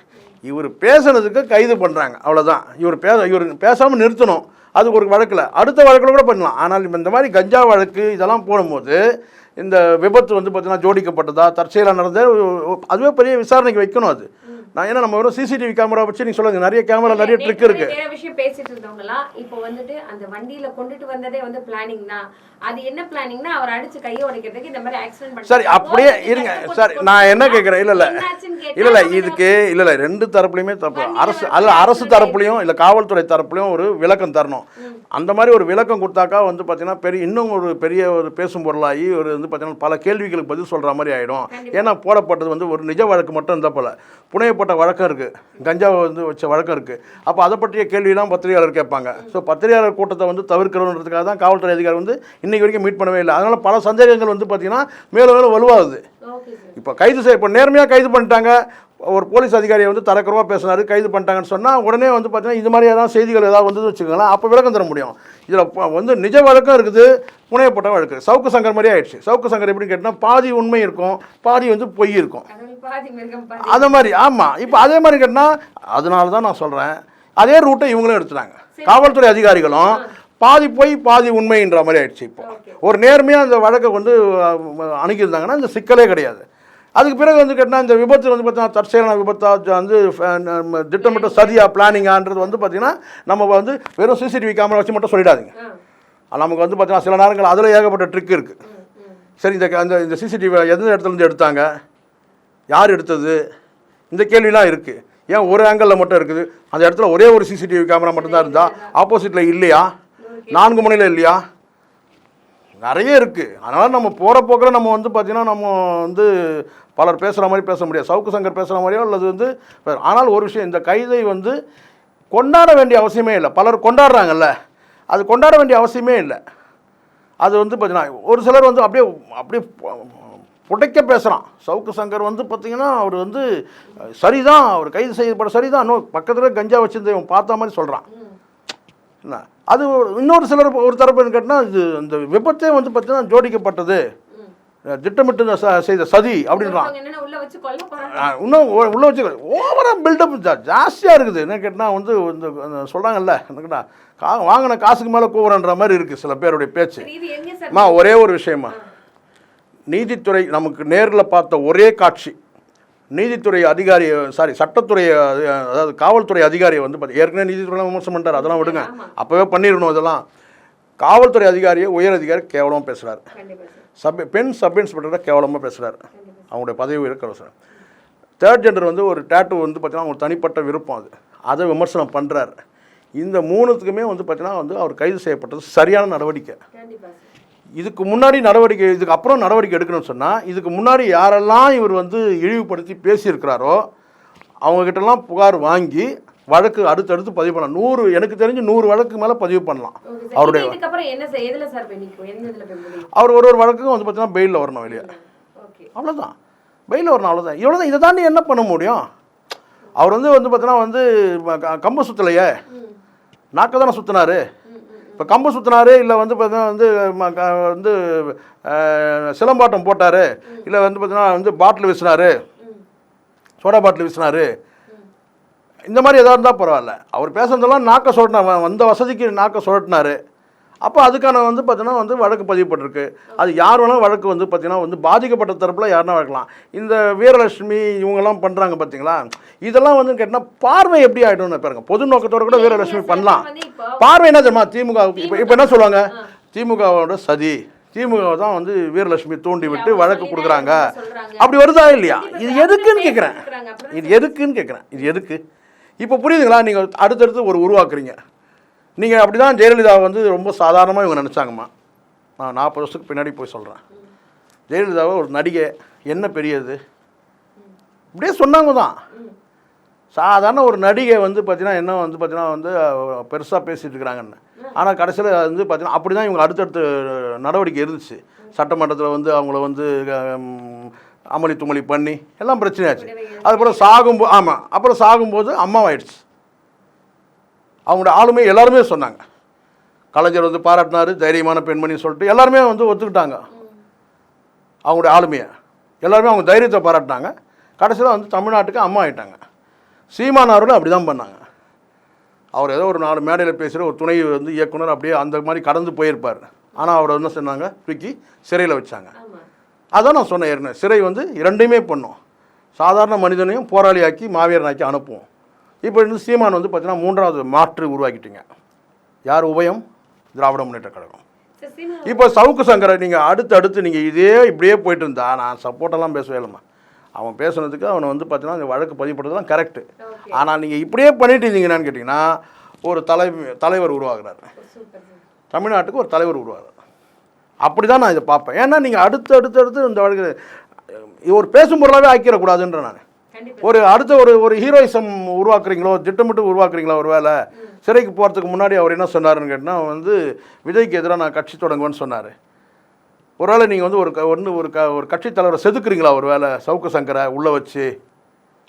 இவர் பேசுனதுக்கு கைது பண்ணுறாங்க அவ்வளோதான் இவர் பேச இவர் பேசாமல் நிறுத்தணும். அது ஒரு வழக்கில். அடுத்த வழக்கில் கூட பண்ணலாம். ஆனால் இப்போ இந்த மாதிரி கஞ்சா வழக்கு இதெல்லாம் போடும்போது இந்த விபத்து வந்து பார்த்தீங்கன்னா ஜோடிக்கப்பட்டதா தற்செயலாக நடந்தது அதுவே பெரிய விசாரணைக்கு வைக்கணும் அது. நான் ஏன்னா நம்ம வெறும் சிசிடிவி கேமரா வச்சு நீங்கள் சொல்லுங்க நிறைய கேமரா நிறைய ட்ரிக் நேத்து இருக்குது வேற விஷயம் பேசிட்டு இருந்தவங்கலாம் இப்போ வந்துட்டு அந்த வண்டியில கொண்டுட்டு வந்ததே வந்து பிளானிங் தான். அது என்ன பிளானிங்னா அவர் அடிச்சு கையை உடைக்கிறதுக்கு இந்த மாதிரி ஆக்சிடென்ட் சரி அப்படியே இருங்க. சரி நான் என்ன கேட்குறேன் இல்லை இல்லை. இல்லை இல்லை இதுக்கு இல்லை இல்லை ரெண்டு தரப்புலையுமே தப்பு. அரசு அல்ல அரசு தரப்புலையும் இல்லை காவல்துறை தரப்புலையும் ஒரு விளக்கம் தரணும். அந்த மாதிரி ஒரு விளக்கம் கொடுத்தாக்கா வந்து பார்த்தீங்கன்னா பெரிய இன்னும் ஒரு பெரிய ஒரு பேசும் பொருளாகி ஒரு வந்து பார்த்தீங்கன்னா பல கேள்விகளுக்கு பதில் சொல்கிற மாதிரி ஆகிடும் ஏன்னா போடப்பட்டது வந்து ஒரு நிஜ வழக்கு மட்டும் இருந்தால் போல. புனையப்பட்ட வழக்கம் இருக்குது கஞ்சாவை வந்து வச்ச வழக்கம் இருக்குது அப்போ அதை பற்றிய கேள்வியெல்லாம் பத்திரிகையாளர் கேட்பாங்க. ஸோ பத்திரிகையாளர் கூட்டத்தை வந்து தவிர்க்கணுன்றதுக்காக தான் காவல்துறை அதிகாரி வந்து இன்னைக்கு வரைக்கும் மீட் பண்ணவே இல்லை. அதனால் பல சந்தேகங்கள் வந்து பார்த்தீங்கன்னா மேலும் மேலும் வலுவாகுது. இப்போ கைது செய்ய இப்போ நேர்மையாக கைது பண்ணிட்டாங்க. ஒரு போலீஸ் அதிகாரியை வந்து தரக்குறவாக பேசினாரு கைது பண்ணிட்டாங்கன்னு சொன்னால் உடனே வந்து பார்த்தீங்கன்னா இது மாதிரி ஏதாவது செய்திகள் ஏதாவது வந்து வச்சுக்கோங்களேன் அப்போ விளக்கம் தர முடியும். இதில் வந்து நிஜ வழக்கம் இருக்குது புனையப்பட்ட வழக்கு. சவுக்கு சங்கர் மாதிரி ஆயிடுச்சு. சவுக்கு சங்கர் எப்படின்னு கேட்டால் பாதி உண்மை இருக்கும் பாதி வந்து பொய் இருக்கும். அந்த மாதிரி ஆமாம் இப்போ அதே மாதிரி கேட்டால் அதனால தான் நான் சொல்கிறேன் அதே ரூட்டை இவங்களும் எடுத்துட்டாங்க. காவல்துறை அதிகாரிகளும் பாதி பொய் பாதி உண்மைன்ற மாதிரி ஆயிடுச்சு இப்போ. ஒரு நேர்மையாக அந்த வழக்கை வந்து அணுகியிருந்தாங்கன்னா இந்த சிக்கலே கிடையாது. அதுக்கு பிறகு வந்து கேட்டால் இந்த விபத்து வந்து பார்த்தீங்கன்னா தற்செயலான விபத்தா ஜ- வந்து திட்டமிட்ட சதியா பிளானிங்கான்றது வந்து பார்த்தீங்கன்னா நம்ம வந்து வெறும் சிசிடிவி கேமரா வச்சு மட்டும் சொல்லிடாதீங்க. நமக்கு வந்து பார்த்தீங்கன்னா சில நேரங்கள் அதில் ஏகப்பட்ட ட்ரிக் இருக்குது சரி இந்த அந்த இந்த சிசிடிவி எந்த இடத்துல இருந்து எடுத்தாங்க? யார் எடுத்தது? இந்த கேள்விலாம் இருக்குது ஏன் ஒரு ஆங்கிளில் மட்டும் இருக்குது? அந்த இடத்துல ஒரே ஒரு சிசிடிவி கேமரா மட்டும்தான் இருந்தா ஆப்போசிட்டில் இல்லையா? நான்கு முனையில் இல்லையா? நிறைய இருக்குது அதனால் நம்ம போகிற போக்கில் நம்ம வந்து பார்த்திங்கன்னா நம்ம வந்து பலர் பேசுகிற மாதிரி பேச முடியாது. சவுக்கு சங்கர் பேசுகிற மாதிரியோ அல்லது வந்து ஆனால் ஒரு விஷயம் இந்த கைதை வந்து கொண்டாட வேண்டிய அவசியமே இல்லை. பலர் கொண்டாடுறாங்கல்ல. அது கொண்டாட வேண்டிய அவசியமே இல்லை. அது வந்து பார்த்தீங்கன்னா ஒரு சிலர் வந்து அப்படியே அப்படியே புடைக்க பேசுகிறான் சவுக்கு சங்கர் வந்து பார்த்திங்கன்னா அவர் வந்து சரிதான் அவர் கைது செய்யப்பட சரிதான். இன்னும் பக்கத்தில் கஞ்சா வச்சிருந்த இவன் பார்த்த மாதிரி சொல்கிறான் என்ன? அது இன்னொரு சிலர் ஒரு தரப்பு கேட்டால் இது இந்த விபத்தே வந்து பார்த்தீங்கன்னா ஜோடிக்கப்பட்டது. திட்டமிட்டு செய்த சதி அப்படின்றான். இன்னும் உள்ள வச்சு ஓவராக பில்டப் ஜாஸ்தியாக இருக்குது. என்ன கேட்டால் வந்து இந்த சொல்கிறாங்கல்ல என்னக்கா கா வாங்கின காசுக்கு மேலே கூவுறன்ற மாதிரி இருக்குது சில பேருடைய பேச்சு. அம்மா ஒரே ஒரு விஷயமா. நீதித்துறை நமக்கு நேரில் பார்த்த ஒரே காட்சி. நீதித்துறை அதிகாரி சாரி சட்டத்துறை அதாவது காவல்துறை அதிகாரியை வந்து பார்த்து ஏற்கனவே நீதித்துறைலாம் விமர்சனம் பண்ணிட்டார் அதெல்லாம் விடுங்க. அப்போவே பண்ணிடணும் இதெல்லாம். காவல்துறை அதிகாரியை உயர் அதிகாரி கேவலமாக பேசுகிறார் சப் பெண் சப் இன்ஸ்பெக்டரை கேவலமாக பேசுகிறார் அவங்களுடைய பதவி இருக்கிற சார். தேர்ட் ஜெண்டர் வந்து ஒரு டேட்டு வந்து பார்த்தீங்கன்னா அவங்க தனிப்பட்ட விருப்பம் அது. அதை விமர்சனம் பண்ணுறாரு இந்த மூணுத்துக்குமே வந்து பார்த்தீங்கன்னா வந்து அவர் கைது செய்யப்பட்டது சரியான நடவடிக்கை. இதுக்கு முன்னாடி நடவடிக்கை இதுக்கு அப்புறம் நடவடிக்கை எடுக்கணும்னு சொன்னால் இதுக்கு முன்னாடி யாரெல்லாம் இவர் வந்து இழிவுபடுத்தி பேசியிருக்கிறாரோ அவங்கக்கிட்டலாம் புகார் வாங்கி வழக்கு அடுத்தடுத்து பதிவு பண்ணலாம். நூறு எனக்கு தெரிஞ்சு நூறு வழக்கு மேலே பதிவு பண்ணலாம். அவருடைய அவர் ஒரு ஒரு வழக்குக்கும் வந்து பார்த்தீங்கன்னா பெயிலில் வரணும் வெளியே. அவ்வளோதான் பெயிலில் வரணும் அவ்வளோதான் இவ்வளோ தான் இதை தாண்டி என்ன பண்ண முடியும்? அவர் வந்து வந்து பார்த்தீங்கன்னா வந்து கம்பு சுற்றலையே நாக்க தானே சுற்றினாரு இப்போ கம்பு சுற்றினாரு இல்லை வந்து பார்த்தீங்கன்னா வந்து வந்து சிலம்பாட்டம் போட்டார் இல்லை வந்து பார்த்தீங்கன்னா வந்து பாட்டில் வீசினாரு. சோடா பாட்டில் வீசினாரு இந்த மாதிரி எதாவது இருந்தால் பரவாயில்ல. அவர் பேசுனதெல்லாம் நாக்க சுழட்டினா வந்த வசதிக்கு நாக்க சுழட்டினாரு அப்போ அதுக்கான வந்து பார்த்தீங்கன்னா வந்து வழக்கு பதிவுப்பட்டிருக்கு அது யார் வேணாலும் வழக்கு வந்து பார்த்தீங்கன்னா வந்து பாதிக்கப்பட்ட தரப்பில் யாருன்னா வழக்கலாம். இந்த வீரலட்சுமி இவங்கெல்லாம் பண்ணுறாங்க பார்த்தீங்களா இதெல்லாம் வந்து கேட்டால் பார்வை எப்படி ஆகிடும்னு பாருங்க. பொது நோக்கத்தோட கூட வீரலட்சுமி பண்ணலாம். பார்வை என்ன தெரியுமா? திமுக இப்போ இப்போ என்ன சொல்லுவாங்க? திமுகவோட சதி. திமுக தான் வந்து வீரலட்சுமி தூண்டி விட்டு வழக்கு கொடுக்குறாங்க. அப்படி வருதா இல்லையா? இது. எதுக்குன்னு கேட்குறேன் இது எதுக்குன்னு கேட்குறேன் இது எதுக்கு? இப்போ புரியுதுங்களா? நீங்கள் அடுத்தடுத்து ஒரு உருவாக்குறீங்க. நீங்கள் அப்படி தான் ஜெயலலிதா வந்து ரொம்ப சாதாரணமாக இவங்க நினச்சாங்கம்மா. நான் நாற்பது வருஷத்துக்கு பின்னாடி போய் சொல்கிறேன் ஜெயலலிதாவை ஒரு நடிகை என்ன பெரியது? இப்படியே சொன்னாங்க தான் சாதாரண ஒரு நடிகை வந்து பார்த்தீங்கன்னா என்ன வந்து பார்த்தீங்கன்னா வந்து பெருசாக பேசிகிட்டு இருக்கிறாங்கன்னு ஆனால் கடைசியில் வந்து பார்த்தீங்கன்னா அப்படி தான் இவங்க அடுத்தடுத்து நடவடிக்கை இருந்துச்சு. சட்டமன்றத்தில் வந்து அவங்கள வந்து அமளி துமளி பண்ணி எல்லாம் பிரச்சனையாச்சு. அதுக்கப்புறம் சாகும்போது ஆமாம் அப்புறம் சாகும்போது அம்மாவாயிடுச்சு. அவங்களோட ஆளுமை எல்லாருமே சொன்னாங்க. கலைஞர் வந்து பாராட்டினாரு தைரியமான பெண்மணின்னு சொல்லிட்டு எல்லாருமே வந்து ஒத்துக்கிட்டாங்க. அவங்களுடைய ஆளுமையை. எல்லாருமே அவங்க தைரியத்தை பாராட்டினாங்க. கடைசியில் வந்து தமிழ்நாட்டுக்கு அம்மா ஆகிட்டாங்க சீமான் அப்படி தான் பண்ணாங்க. அவர் ஏதோ ஒரு நாலு மேடையில் பேசுகிற ஒரு துணை வந்து இயக்குனர் அப்படியே அந்த மாதிரி கடந்து போயிருப்பார். ஆனால் அவரை என்ன சொன்னாங்க? தூக்கி சிறையில் வச்சாங்க. அதான் நான் சொன்னேன் ஏற்கனவே. சிறை வந்து இரண்டையுமே பண்ணும். சாதாரண மனிதனையும் போராளியாக்கி மாவீரனாக்கி அனுப்புவோம் இப்போ வந்து சீமான் வந்து பார்த்தீங்கன்னா மூன்றாவது மாற்று உருவாக்கிட்டீங்க. யார் உபயம்? திராவிட முன்னேற்ற கழகம். இப்போ சவுக்கு சங்கரை நீங்கள் அடுத்து அடுத்து நீங்கள் இதே இப்படியே போயிட்டு இருந்தா நான் சப்போர்ட்டெல்லாம் பேசவே இல்லைம்மா. அவன் பேசுனதுக்கு அவனை வந்து பார்த்தீங்கன்னா அந்த வழக்கு பதிவுப்படுறதுலாம் கரெக்டு ஆனால் நீங்கள் இப்படியே பண்ணிட்டு இருந்தீங்கன்னு கேட்டிங்கன்னா ஒரு தலை தலைவர் உருவாகிறார். தமிழ்நாட்டுக்கு ஒரு தலைவர் உருவாகிறார். அப்படி தான் நான் இதை பார்ப்பேன். ஏன்னா நீங்கள் அடுத்து அடுத்து அடுத்து இந்த வழக்கு ஒரு பேசும் பொருளாகவே ஆக்கிடக்கூடாதுன்ற நான். ஒரு அடுத்த ஒரு ஒரு ஹீரோயிசம் உருவாக்குறீங்களோ திட்டமிட்டு உருவாக்குறீங்களா ஒரு வேலை சிறைக்கு போகிறதுக்கு முன்னாடி அவர் என்ன சொன்னாருன்னு கேட்டால் வந்து விஜய்க்கு எதிராக நான் கட்சி தொடங்குவேன்னு சொன்னார். ஒருவேளை நீங்கள் வந்து ஒரு ஒன்று ஒரு க ஒரு கட்சி தலைவரை செதுக்குறீங்களா ஒரு வேளை சவுக்கு சங்கரை உள்ளே வச்சு?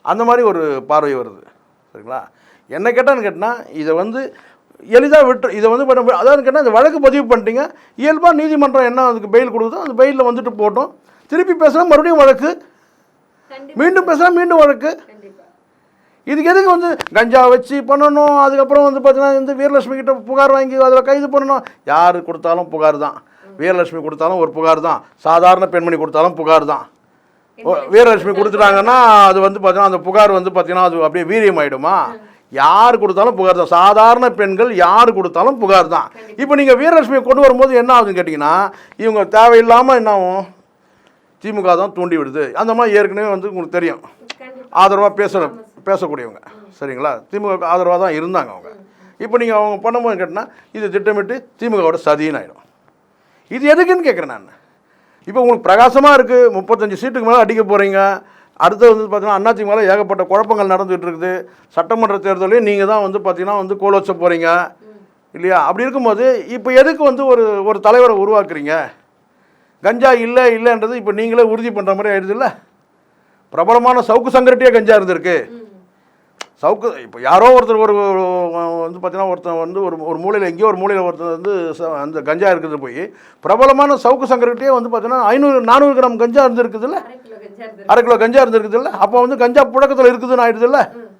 அந்த மாதிரி ஒரு பார்வை வருது. சரிங்களா? என்ன கேட்டான்னு கேட்டால் இதை வந்து எளிதாக விட்டு இதை வந்து பண்ண அதாவது கேட்டால் இந்த வழக்கு பதிவு பண்ணிட்டீங்க. இயல்பாக நீதிமன்றம் என்ன அதுக்கு பெயில் கொடுக்குதோ அந்த பெயிலில் வந்துட்டு போட்டோம். திருப்பி பேசினா மறுபடியும் வழக்கு. மீண்டும் பேசினா மீண்டும் வழக்கு. இதுக்கு எதுக்கு வந்து கஞ்சா வச்சு பண்ணணும்? அதுக்கப்புறம் வந்து பார்த்தீங்கன்னா வந்து வீரலட்சுமி கிட்ட புகார் வாங்கி அதில் கைது பண்ணணும். யார் கொடுத்தாலும் புகார் தான். வீரலட்சுமி கொடுத்தாலும் ஒரு புகார் தான். சாதாரண பெண்மணி கொடுத்தாலும் புகார் தான். வீரலட்சுமி கொடுத்துட்டாங்கன்னா அது வந்து பார்த்தீங்கன்னா அந்த புகார் வந்து பார்த்தீங்கன்னா அது அப்படியே வீரியம் ஆயிடுமா யார் கொடுத்தாலும் புகார் தான். சாதாரண பெண்கள் யார் கொடுத்தாலும் புகார் தான். இப்போ நீங்கள் வீரலட்சுமியை கொண்டு வரும்போது என்ன ஆகுதுன்னு கேட்டிங்கன்னா இவங்க தேவையில்லாமல் என்ன ஆகும்? திமுக தான் தூண்டி விடுது. அந்த மாதிரி ஏற்கனவே வந்து உங்களுக்கு தெரியும். ஆதரவாக பேச பேசக்கூடியவங்க. சரிங்களா? திமுக ஆதரவாக தான் இருந்தாங்க அவங்க. இப்போ நீங்கள் அவங்க பண்ணும்போது கேட்டால் இது திட்டமிட்டு திமுகவோட சதின்னு ஆகிடும் இது எதுக்குன்னு கேட்குறேன் நான். இப்போ உங்களுக்கு பிரகாசமாக இருக்குது முப்பத்தஞ்சு சீட்டுக்கு மேலே அடிக்க போகிறீங்க அடுத்தது வந்து பார்த்தீங்கன்னா அண்ணாச்சி மேலே ஏகப்பட்ட குழப்பங்கள் நடந்துகிட்டு இருக்குது சட்டமன்ற தேர்தலையும் நீங்கள் தான் வந்து பார்த்தீங்கன்னா வந்து கோல் வச்ச போகிறீங்க இல்லையா? அப்படி இருக்கும்போது இப்போ எதுக்கு வந்து ஒரு ஒரு தலைவரை உருவாக்குறீங்க? கஞ்சா இல்லை இல்லைன்றது இப்போ நீங்களே உறுதி பண்ணுற மாதிரி ஆயிடுது இல்லை? பிரபலமான சவுக்கு சங்கரட்டியே கஞ்சா இருந்திருக்கு. சவுக்கு இப்போ யாரோ ஒருத்தர் ஒரு வந்து பார்த்தீங்கன்னா ஒருத்தன் வந்து ஒரு ஒரு மூலையில் எங்கேயோ ஒரு மூலையில் ஒருத்தர் வந்து அந்த கஞ்சா இருக்குது போய் பிரபலமான சவுக்கு சங்கரட்டியே வந்து பார்த்தீங்கன்னா ஐநூறு நானூறு கிராம் கஞ்சா இருந்திருக்குதுல்ல அரை கிலோ கஞ்சா இருந்தது அரை கிலோ கஞ்சா இருந்திருக்குதுல்ல அப்போ வந்து கஞ்சா புழக்கத்தில் இருக்குதுன்னு ஆயிடுதுல்ல ம்.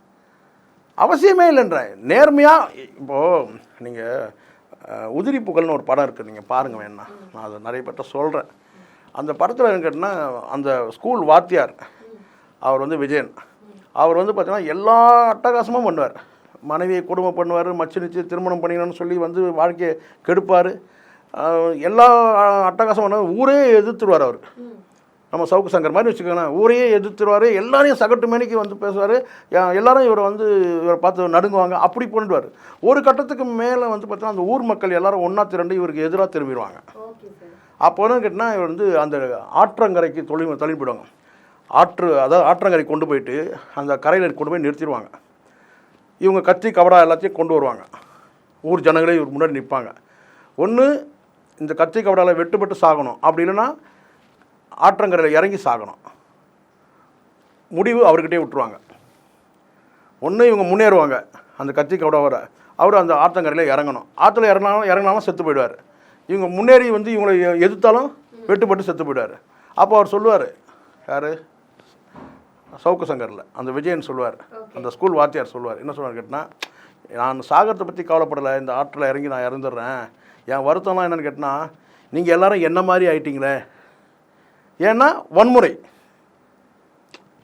அவசியமே இல்லைன்றேன் நேர்மையாக இப்போது நீங்கள் உதிரி புகழ்னு ஒரு படம் இருக்குது நீங்கள் பாருங்கள் வேணா நான் அதை நிறைய பேர்ட்ட சொல்கிறேன் அந்த படத்தில் என்ன கேட்டினா அந்த ஸ்கூல் வாத்தியார் அவர் வந்து விஜயன். அவர் வந்து பார்த்தீங்கன்னா எல்லா அட்டகாசமும் பண்ணுவார். மனைவியை குடும்பம் பண்ணுவார் மச்சு நிச்சு திருமணம் பண்ணிக்கணும்னு சொல்லி வந்து வாழ்க்கையை கெடுப்பார். எல்லா அட்டகாசம் பண்ணுவார். ஊரே எதிர்த்துருவார் அவர். நம்ம சவுக்கு சங்கர் மாதிரி வச்சுக்கோங்களேன். ஊரையே எதிர்த்துருவார். எல்லாரையும் சகட்டு மேனிக்கு வந்து பேசுவார். எல்லாரும் இவரை வந்து இவரை பார்த்து நடுங்குவாங்க. அப்படி பண்ணிடுவார் ஒரு கட்டத்துக்கு மேலே வந்து பார்த்தீங்கன்னா அந்த ஊர் மக்கள் எல்லாரும் ஒன்றா திரண்டு இவருக்கு எதிராக திரும்பிடுவாங்க. அப்போ என்ன கேட்டால் இவர் வந்து அந்த ஆற்றங்கரைக்கு தொழில் தள்ளிவிடுவாங்க ஆற்று அதாவது ஆற்றங்கரை கொண்டு போயிட்டு அந்த கரையில் கொண்டு போய் நிறுத்திடுவாங்க. இவங்க கத்தி கவடா எல்லாத்தையும் கொண்டு வருவாங்க. ஊர் ஜனங்களே இவர் முன்னாடி நிற்பாங்க ஒன்று இந்த கத்தி கவடாவில் வெட்டுப்பட்டு சாகணும். அப்படி இல்லைன்னா ஆற்றங்கரையில் இறங்கி சாகணும். முடிவு அவர்கிட்டயே விட்டுருவாங்க. ஒன்று இவங்க முன்னேறுவாங்க. அந்த கத்தி கவடாவோட அவர் அந்த ஆத்தங்கரையில் இறங்கணும். ஆற்றுல இறங்கினாலும் இறங்கினாலும் செத்து போயிடுவார். இவங்க முன்னேறி வந்து இவங்களை எதிர்த்தாலும் வெட்டுப்பட்டு செத்து போயிடுவார். அப்போ அவர் சொல்லுவார் யார்? சவுக்கு சங்கரில். அந்த விஜயன் சொல்லுவார் அந்த ஸ்கூல் வாத்தியார் சொல்லுவார் என்ன சொல்லுவார் கேட்டினா நான் சாகரத்தை பற்றி கவலைப்படலை. இந்த ஆற்றில் இறங்கி நான் இறந்துடுறேன். என் வருத்தம்லாம் என்னன்னு கேட்டினா நீங்கள் எல்லாரும் என்ன மாதிரி ஆயிட்டீங்களே? ஏன்னா வன்முறை.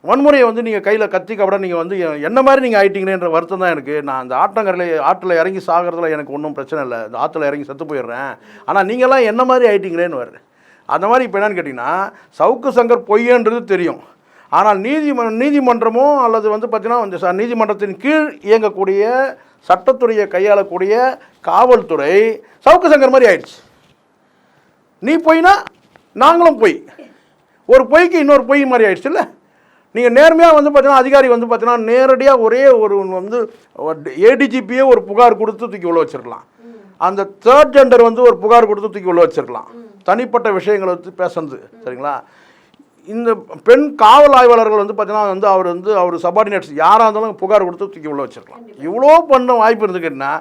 வன்முறையை வந்து நீங்கள் கையில் கத்தி கபட நீங்கள் வந்து என்ன மாதிரி நீங்கள் ஆயிட்டீங்களேன்ற வருத்தம் தான் எனக்கு. நான் அந்த ஆற்றங்கரையில் ஆற்றில் இறங்கி சாகிறதுல எனக்கு ஒன்றும் பிரச்சனை இல்லை. இந்த ஆற்றுல இறங்கி செத்து போயிடுறேன். ஆனால் நீங்கள்லாம் என்ன மாதிரி ஆயிட்டீங்களேன்னு வருது அந்த மாதிரி இப்போ என்னன்னு கேட்டிங்கன்னா சவுக்கு சங்கர் பொய்யன்றது தெரியும். ஆனால் நீதிம நீதிமன்றமோ அல்லது வந்து பார்த்தீங்கன்னா இந்த ச- நீதிமன்றத்தின் கீழ் இயங்கக்கூடிய சட்டத்துறையை கையாளக்கூடிய காவல்துறை சவுக்கு சங்கர் மாதிரி ஆயிடுச்சு. நீ பொய்னா நாங்களும் பொய். ஒரு பொய்க்கு இன்னொரு பொய் மாதிரி ஆயிடுச்சுல்ல? நீங்கள் நேர்மையாக வந்து பார்த்தீங்கன்னா அதிகாரி வந்து பார்த்தீங்கன்னா நேரடியாக ஒரே ஒரு வந்து ஏடிஜிபியே ஒரு புகார் கொடுத்து தூக்கி உள்ள வச்சிருக்கலாம் அந்த தேர்ட் ஜெண்டர் வந்து ஒரு புகார் கொடுத்து தூக்கி உள்ள வச்சிருக்கலாம் தனிப்பட்ட விஷயங்களை வச்சு பேசுறது சரிங்களா? இந்த பெண் காவல் ஆய்வாளர்கள் வந்து பார்த்தீங்கன்னா வந்து அவர் வந்து அவர் சபார்டினேட்ஸ் யாராக இருந்தாலும் புகார் கொடுத்து தூக்கி உள்ள வச்சிருக்கலாம். இவ்வளோ பண்ண வாய்ப்பு இருந்துக்கிட்டுனா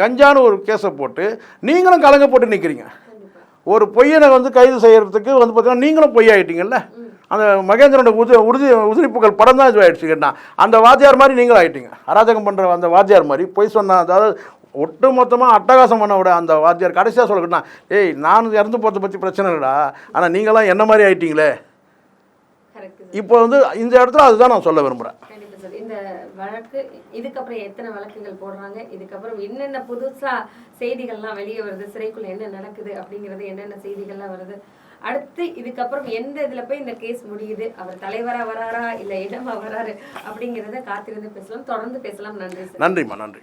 கஞ்சான்னு ஒரு கேஸை போட்டு நீங்களும் கலங்க போட்டு நிற்கிறீங்க ஒரு பொய்யனை வந்து கைது செய்யறதுக்கு வந்து பார்த்தீங்கன்னா நீங்களும் பொய் ஆயிட்டீங்கல்ல அந்த மகேந்திரனோட உது உறுதி உதிரிப்புகள் படம் தான் இதுவாயிடுச்சு கேட்டா அந்த வாத்தியார் மாதிரி நீங்களும் ஆயிட்டீங்க. அராஜகம் பண்ணுற அந்த வாத்தியார் மாதிரி பொய் சொன்ன அதாவது ஒட்டு மொத்தமாக அட்டகாசம் பண்ண விட அந்த வாத்தியார் கடைசியாக சொல்லக்கிட்டா ஏய் நான் இறந்து போகிறத பற்றி பிரச்சனை இல்லைடா. ஆனால் நீங்களாம் என்ன மாதிரி ஆயிட்டீங்களே? இப்போ வந்து இந்த இடத்துல அதுதான் நான் சொல்ல விரும்புகிறேன் இந்த வழக்கு இதுக்கப்புறம் எத்தனை வழக்குகள் போடுறாங்க இதுக்கப்புறம் என்னென்ன புதுசா செய்திகள்லாம் வெளியே வருது சிறைக்குள்ள என்ன நடக்குது அப்படிங்கிறது என்னென்ன செய்திகள்லாம் வருது. அடுத்து இதுக்கப்புறம் எந்த இதுல போய் இந்த கேஸ் முடியுது அவர் தலைவரா வராரா இல்ல இடமா வராரு அப்படிங்கிறத காத்திருந்து பேசலாம். தொடர்ந்து பேசலாம். நன்றி நன்றிம்மா நன்றி.